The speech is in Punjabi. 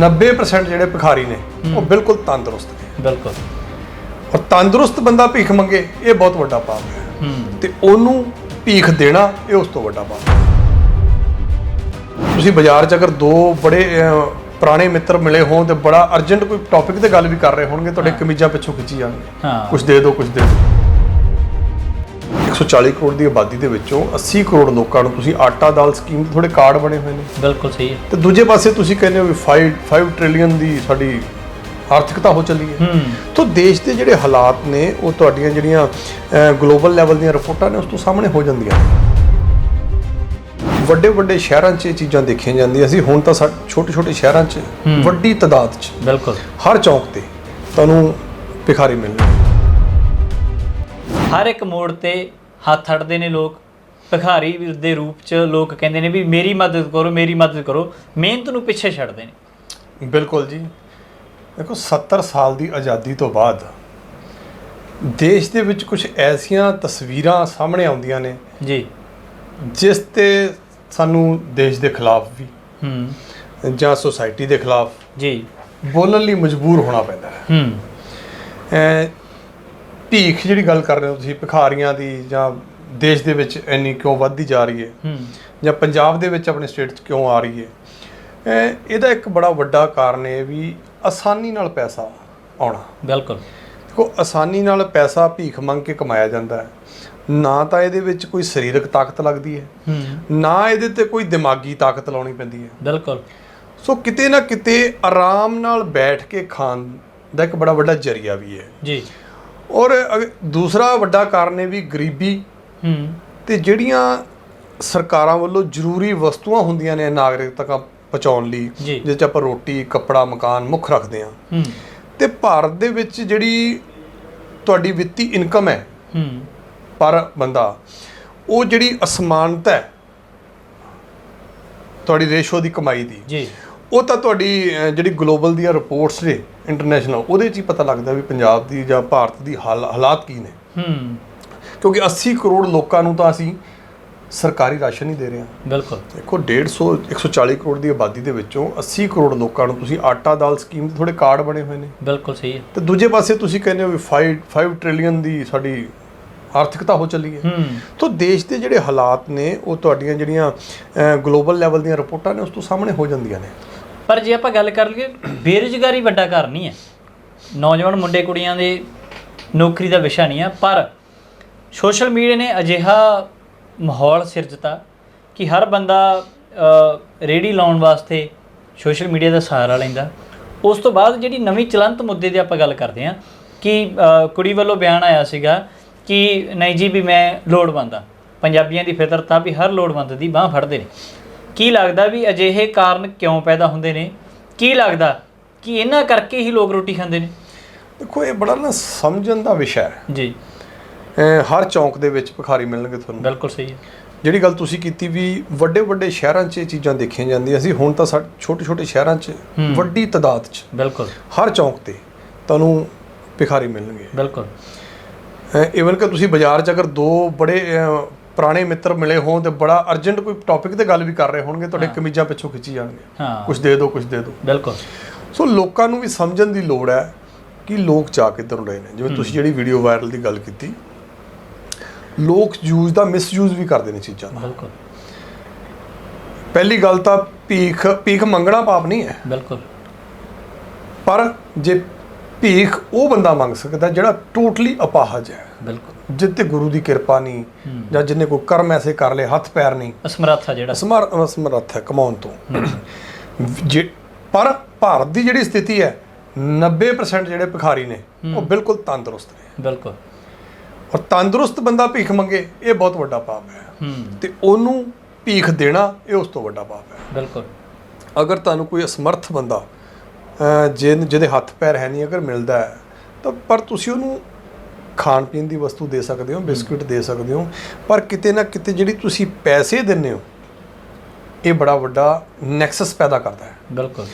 90% ਜਿਹੜੇ ਭਿਖਾਰੀ ਨੇ ਉਹ ਬਿਲਕੁਲ ਤੰਦਰੁਸਤ ਨੇ। ਬਿਲਕੁਲ। ਔਰ ਤੰਦਰੁਸਤ ਬੰਦਾ ਭੀਖ ਮੰਗੇ ਇਹ ਬਹੁਤ ਵੱਡਾ ਪਾਪ ਹੈ। ਤੇ ਉਹਨੂੰ ਭੀਖ ਦੇਣਾ ਇਹ ਉਸ ਤੋਂ ਵੱਡਾ ਪਾਪ ਹੈ। ਤੁਸੀਂ ਬਾਜ਼ਾਰ 'ਚ ਅਗਰ ਦੋ ਬੜੇ ਪੁਰਾਣੇ ਮਿੱਤਰ ਮਿਲੇ ਹੋਣ ਤੇ ਬੜਾ ਅਰਜੈਂਟ ਕੋਈ ਟੌਪਿਕ ਤੇ ਗੱਲ ਵੀ ਕਰ ਰਹੇ ਹੋਣਗੇ ਤੁਹਾਡੇ ਕਮੀਜ਼ਾਂ ਪਿੱਛੋਂ ਖਿੱਚੀ ਜਾਣਗੇ ਹਾਂ। ਕੁਝ ਦੇ ਦਿਓ ਕੁਝ ਦੇ ਦਿਓ। 140 ਕਰੋੜ ਦੀ ਆਬਾਦੀ ਦੇ ਵਿੱਚੋਂ 80 ਕਰੋੜ ਲੋਕਾਂ ਨੂੰ ਤੁਸੀਂ ਆਟਾ ਦਾਲ ਸਕੀਮ ਦੇ ਥੋੜੇ ਕਾਰਡ ਬਣੇ ਹੋਏ ਨੇ। ਬਿਲਕੁਲ ਸਹੀ ਹੈ। ਤੇ ਦੂਜੇ ਪਾਸੇ ਤੁਸੀਂ ਕਹਿੰਦੇ ਹੋ ਵੀ 5 5 ਟ੍ਰਿਲੀਅਨ ਦੀ ਸਾਡੀ ਆਰਥਿਕਤਾ ਹੋ ਚੱਲੀ ਹੈ। ਤੋਂ ਦੇਸ਼ ਦੇ ਜਿਹੜੇ ਹਾਲਾਤ ਨੇ ਉਹ ਤੁਹਾਡੀਆਂ ਜਿਹੜੀਆਂ ਗਲੋਬਲ ਲੈਵਲ ਦੀਆਂ ਰਿਪੋਰਟਾਂ ਨੇ ਉਸ ਤੋਂ ਸਾਹਮਣੇ ਹੋ ਜਾਂਦੀਆਂ ਨੇ। ਵੱਡੇ ਵੱਡੇ ਸ਼ਹਿਰਾਂ 'ਚ ਇਹ ਚੀਜ਼ਾਂ ਦੇਖੀਆਂ ਜਾਂਦੀਆਂ ਸੀ ਹੁਣ ਤਾਂ ਛੋਟੇ ਛੋਟੇ ਸ਼ਹਿਰਾਂ 'ਚ। ਵੱਡੀ ਤਾਦਾਦ 'ਚ। ਬਿਲਕੁਲ। ਹਰ ਚੌਂਕ ਤੇ ਤੁਹਾਨੂੰ ਭਿਖਾਰੀ ਮਿਲਣਗੇ। ਹਰ ਇੱਕ ਮੋੜ ਤੇ ਹੱਥ ਅੜਦੇ ਨੇ ਲੋਕ। ਭਿਖਾਰੀ ਦੇ ਰੂਪ ਚ ਲੋਕ ਕਹਿੰਦੇ ਨੇ ਵੀ ਮੇਰੀ ਮਦਦ ਕਰੋ ਮੇਰੀ ਮਦਦ ਕਰੋ। ਮਿਹਨਤ ਨੂੰ ਪਿੱਛੇ ਛੱਡਦੇ ਨੇ। ਬਿਲਕੁਲ ਜੀ। ਦੇਖੋ 70 ਸਾਲ ਦੀ ਆਜ਼ਾਦੀ ਤੋਂ ਬਾਅਦ ਦੇਸ਼ ਦੇ ਵਿੱਚ ਕੁਝ ਐਸੀਆਂ ਤਸਵੀਰਾਂ ਸਾਹਮਣੇ ਆਉਂਦੀਆਂ ਨੇ ਜੀ। ਜਿਸ ਤੇ ਸਾਨੂੰ ਦੇਸ਼ ਦੇ ਖਿਲਾਫ ਵੀ ਹੂੰ। ਜਾਂ ਸੋਸਾਇਟੀ ਦੇ ਖਿਲਾਫ ਜੀ। ਬੋਲਣ ਲਈ ਮਜਬੂਰ ਹੋਣਾ ਪੈਂਦਾ ਹੈ। ਹੂੰ। ਭੀਖ ਜਿਹੜੀ ਗੱਲ ਕਰ ਰਹੇ ਹੋ ਤੁਸੀਂ ਭਿਖਾਰੀਆਂ ਦੀ ਜਾਂ ਦੇਸ਼ ਦੇ ਵਿੱਚ ਇੰਨੀ ਕਿਉਂ ਵੱਧਦੀ ਜਾ ਰਹੀ ਹੈ? ਹੂੰ। ਜਾਂ ਪੰਜਾਬ ਦੇ ਵਿੱਚ ਆਪਣੇ ਸਟੇਟ 'ਚ ਕਿਉਂ ਆ ਰਹੀ ਹੈ? ਇਹਦਾ ਇੱਕ ਬੜਾ ਵੱਡਾ ਕਾਰਨ ਇਹ ਵੀ ਆਸਾਨੀ ਨਾਲ ਪੈਸਾ ਆਉਣਾ। ਬਿਲਕੁਲ। ਦੇਖੋ ਆਸਾਨੀ ਨਾਲ ਪੈਸਾ ਭੀਖ ਮੰਗ ਕੇ ਕਮਾਇਆ ਜਾਂਦਾ ਹੈ। ਨਾ ਤਾਂ ਇਹਦੇ ਵਿੱਚ ਕੋਈ ਸਰੀਰਕ ਤਾਕਤ ਲੱਗਦੀ ਹੈ। ਹੂੰ। ਨਾ ਇਹਦੇ ਤੇ ਕੋਈ ਦਿਮਾਗੀ ਤਾਕਤ ਲਾਉਣੀ ਪੈਂਦੀ ਹੈ। ਬਿਲਕੁਲ। ਸੋ ਕਿਤੇ ਨਾ ਕਿਤੇ ਆਰਾਮ ਨਾਲ ਬੈਠ ਕੇ ਖਾਣ ਦਾ ਇੱਕ ਬੜਾ ਵੱਡਾ ਜਰੀਆ ਵੀ ਹੈ। ਜੀ। ਔਰ ਦੂਸਰਾ ਵੱਡਾ ਕਾਰਨ ਇਹ ਵੀ ਗਰੀਬੀ ਹੂੰ। ਤੇ ਜਿਹੜੀਆਂ ਸਰਕਾਰਾਂ ਵੱਲੋਂ ਜ਼ਰੂਰੀ ਵਸਤੂਆਂ ਹੁੰਦੀਆਂ ਨੇ ਨਾਗਰਿਕ ਤੱਕ ਪਹੁੰਚਾਉਣ ਲਈ। ਜਿਸ 'ਚ ਆਪਾਂ ਰੋਟੀ ਕੱਪੜਾ ਮਕਾਨ ਮੁੱਖ ਰੱਖਦੇ ਹਾਂ। ਹੂੰ। ਤੇ ਭਾਰਤ ਦੇ ਵਿੱਚ ਜਿਹੜੀ ਤੁਹਾਡੀ ਵਿੱਤੀ ਇਨਕਮ ਹੈ ਹੂੰ। ਪਰ ਬੰਦਾ ਉਹ ਜਿਹੜੀ ਅਸਮਾਨਤਾ ਹੈ ਤੁਹਾਡੀ ਰੇਸ਼ੋ ਦੀ ਕਮਾਈ ਦੀ ਜੀ। ਉਹ ਤਾਂ ਤੁਹਾਡੀ ਜਿਹੜੀ ਗਲੋਬਲ ਦੀਆਂ ਰਿਪੋਰਟਸ ਨੇ ਇੰਟਰਨੈਸ਼ਨਲ ਉਹਦੇ 'ਚ ਹੀ ਪਤਾ ਲੱਗਦਾ ਵੀ ਪੰਜਾਬ ਦੀ ਜਾਂ ਭਾਰਤ ਦੀ ਹਾਲ- ਹਾਲਾਤ ਕੀ ਨੇ। ਹੂੰ। ਕਿਉਂਕਿ 80 ਕਰੋੜ ਲੋਕਾਂ ਨੂੰ ਤਾਂ ਅਸੀਂ ਸਰਕਾਰੀ ਰਾਸ਼ਨ ਹੀ ਦੇ ਰਹੇ ਹਾਂ। ਬਿਲਕੁਲ। ਦੇਖੋ 150 140 ਕਰੋੜ ਦੀ ਆਬਾਦੀ ਦੇ ਵਿੱਚੋਂ 80 ਕਰੋੜ ਲੋਕਾਂ ਨੂੰ ਤੁਸੀਂ ਆਟਾ ਦਾਲ ਸਕੀਮ ਦੇ ਥੋੜੇ ਕਾਰਡ ਬਣੇ ਹੋਏ ਨੇ। ਬਿਲਕੁਲ ਸਹੀ ਹੈ। ਤੇ ਦੂਜੇ ਪਾਸੇ ਤੁਸੀਂ ਕਹਿੰਦੇ ਹੋ ਵੀ 5 5 ਟ੍ਰਿਲੀਅਨ ਦੀ ਸਾਡੀ ਆਰਥਿਕਤਾ ਹੋ ਚੱਲੀ ਹੂੰ। ਤੋਂ ਦੇਸ਼ ਦੇ ਜਿਹੜੇ ਹਾਲਾਤ ਨੇ ਉਹ ਤੁਹਾਡੀਆਂ ਜਿਹੜੀਆਂ ਗਲੋਬਲ ਲੈਵਲ ਦੀਆਂ ਰਿਪੋਰਟਾਂ ਨੇ ਉਸ ਤੋਂ ਸਾਹਮਣੇ ਹੋ ਜਾਂਦੀਆਂ ਨੇ। ਪਰ ਜੇ ਆਪਾਂ ਗੱਲ ਕਰ ਲਈਏ ਬੇਰੁਜ਼ਗਾਰੀ ਵੱਡਾ ਕਾਰਨ ਨਹੀਂ ਹੈ। ਨੌਜਵਾਨ ਮੁੰਡੇ ਕੁੜੀਆਂ ਦੇ ਨੌਕਰੀ ਦਾ ਵਿਸ਼ਾ ਨਹੀਂ ਹੈ ਪਰ ਸੋਸ਼ਲ ਮੀਡੀਆ ਨੇ ਅਜਿਹਾ ਮਾਹੌਲ ਸਿਰਜਤਾ ਕਿ ਹਰ ਬੰਦਾ ਅ, ਰੇਹੜੀ ਲਾਉਣ ਵਾਸਤੇ ਸੋਸ਼ਲ ਮੀਡੀਆ ਦਾ ਸਹਾਰਾ ਲੈਂਦਾ। ਉਸ ਤੋਂ ਬਾਅਦ ਜਿਹੜੀ ਨਵੀਂ ਚਲੰਤ ਮੁੱਦੇ ਦੀ ਆਪਾਂ ਗੱਲ ਕਰਦੇ ਹਾਂ ਕਿ ਕੁੜੀ ਵੱਲੋਂ ਬਿਆਨ ਆਇਆ ਸੀਗਾ ਕਿ ਨਹੀਂ ਜੀ ਵੀ ਮੈਂ ਲੋੜਵੰਦ ਆ ਪੰਜਾਬੀਆਂ ਦੀ ਫਿਤਰਤ ਆ ਵੀ ਹਰ ਲੋੜਵੰਦ ਦੀ ਬਾਹ ਫੜਦੇ ਨੇ। ਕੀ ਲੱਗਦਾ ਵੀ ਅਜਿਹੇ ਕਾਰਨ ਕਿਉਂ ਪੈਦਾ ਹੁੰਦੇ ਨੇ? ਕੀ ਲੱਗਦਾ ਕਿ ਇਹਨਾਂ ਕਰਕੇ ਹੀ ਲੋਕ ਰੋਟੀ ਖਾਂਦੇ ਨੇ? ਦੇਖੋ ਇਹ ਬੜਾ ਨਾ ਸਮਝਣ ਦਾ ਵਿਸ਼ਾ ਹੈ। ਜੀ। ਹਰ ਚੌਂਕ ਦੇ ਵਿੱਚ ਭਿਖਾਰੀ ਮਿਲਣਗੇ ਤੁਹਾਨੂੰ। ਬਿਲਕੁਲ ਸਹੀ ਹੈ। ਜਿਹੜੀ ਗੱਲ ਤੁਸੀਂ ਕੀਤੀ ਵੀ ਵੱਡੇ ਵੱਡੇ ਸ਼ਹਿਰਾਂ 'ਚ ਇਹ ਚੀਜ਼ਾਂ ਦੇਖੀਆਂ ਜਾਂਦੀਆਂ ਸੀ ਹੁਣ ਤਾਂ ਛੋਟੇ ਛੋਟੇ ਸ਼ਹਿਰਾਂ 'ਚ। ਵੱਡੀ ਤਾਦਾਦ 'ਚ ਬਿਲਕੁਲ। ਹਰ ਚੌਂਕ ਤੇ ਤੁਹਾਨੂੰ ਭਿਖਾਰੀ ਮਿਲਣਗੇ। ਬਿਲਕੁਲ। ਇਵਨ ਕਿ ਤੁਸੀਂ ਬਾਜ਼ਾਰ 'ਚ ਅਗਰ ਦੋ ਬੜੇ ਪੁਰਾਣੇ ਮਿੱਤਰ ਮਿਲੇ ਹੋਣ ਤੇ ਬੜਾ ਅਰਜੈਂਟ ਕੋਈ ਟੌਪਿਕ ਤੇ ਗੱਲ ਵੀ ਕਰ ਰਹੇ ਹੋਣਗੇ ਤੁਹਾਡੇ ਕਮੀਜ਼ਾਂ ਪਿੱਛੋਂ ਖਿੱਚੀ ਜਾਣਗੇ। ਹਾਂ। ਕੁਝ ਦੇ ਦਿਓ ਕੁਝ ਦੇ ਦਿਓ। ਬਿਲਕੁਲ। ਸੋ ਲੋਕਾਂ ਨੂੰ ਵੀ ਸਮਝਣ ਦੀ ਲੋੜ ਹੈ ਕਿ ਲੋਕ ਜਾ ਕਿੱਧਰ ਰਹੇ ਨੇ। ਜਿਵੇਂ ਤੁਸੀਂ ਜਿਹੜੀ ਵੀਡੀਓ ਵਾਇਰਲ ਦੀ ਗੱਲ ਕੀਤੀ ਲੋਕ ਯੂਜ਼ ਦਾ ਮਿਸਯੂਜ਼ ਵੀ ਕਰਦੇ ਨੇ ਚੀਜ਼ਾਂ ਦਾ। ਬਿਲਕੁਲ। ਪਹਿਲੀ ਗੱਲ ਤਾਂ ਭੀਖ ਭੀਖ ਮੰਗਣਾ ਪਾਪ ਨਹੀਂ ਹੈ। ਬਿਲਕੁਲ। ਪਰ ਜੇ ਭੀਖ ਉਹ ਬੰਦਾ ਮੰਗ ਸਕਦਾ ਜਿਹੜਾ ਟੋਟਲੀ ਅਪਾਹਜ ਹੈ। ਬਿਲਕੁਲ। ਜਿੱਤੇ ਗੁਰੂ ਦੀ ਕਿਰਪਾ ਨਹੀਂ ਜਾਂ ਜਿੰਨੇ ਕੋਈ ਕਰਮ ਐਸੇ ਕਰ ਲਏ ਹੱਥ ਪੈਰ ਨਹੀਂ। ਅਸਮਰੱਥ ਆ ਜਿਹੜਾ। ਅਸਮਰ ਅਸਮਰੱਥ ਹੈ ਕਮਾਉਣ ਤੋਂ। ਜੇ ਪਰ ਭਾਰਤ ਦੀ ਜਿਹੜੀ ਸਥਿਤੀ ਹੈ 90% ਜਿਹੜੇ ਭਿਖਾਰੀ ਨੇ ਉਹ ਬਿਲਕੁਲ ਤੰਦਰੁਸਤ ਨੇ। ਬਿਲਕੁਲ। ਔਰ ਤੰਦਰੁਸਤ ਬੰਦਾ ਭੀਖ ਮੰਗੇ ਇਹ ਬਹੁਤ ਵੱਡਾ ਪਾਪ ਹੈ। ਤੇ ਉਹਨੂੰ ਭੀਖ ਦੇਣਾ ਇਹ ਉਸ ਤੋਂ ਵੱਡਾ ਪਾਪ ਹੈ। ਬਿਲਕੁਲ। ਅਗਰ ਤੁਹਾਨੂੰ ਕੋਈ ਅਸਮਰਥ ਬੰਦਾ ਜਿਹਦੇ ਹੱਥ ਪੈਰ ਹੈ ਨਹੀਂ ਅਗਰ ਮਿਲਦਾ ਹੈ ਤਾਂ ਪਰ ਤੁਸੀਂ ਉਹਨੂੰ ਖਾਣ ਪੀਣ ਦੀ ਵਸਤੂ ਦੇ ਸਕਦੇ ਹੋ, ਬਿਸਕੁਟ ਦੇ ਸਕਦੇ ਹੋ, ਪਰ ਕਿਤੇ ਨਾ ਕਿਤੇ ਜਿਹੜੀ ਤੁਸੀਂ ਪੈਸੇ ਦਿੰਦੇ ਹੋ, ਇਹ ਬੜਾ ਵੱਡਾ ਨੈਕਸਸ ਪੈਦਾ ਕਰਦਾ ਹੈ। ਬਿਲਕੁਲ।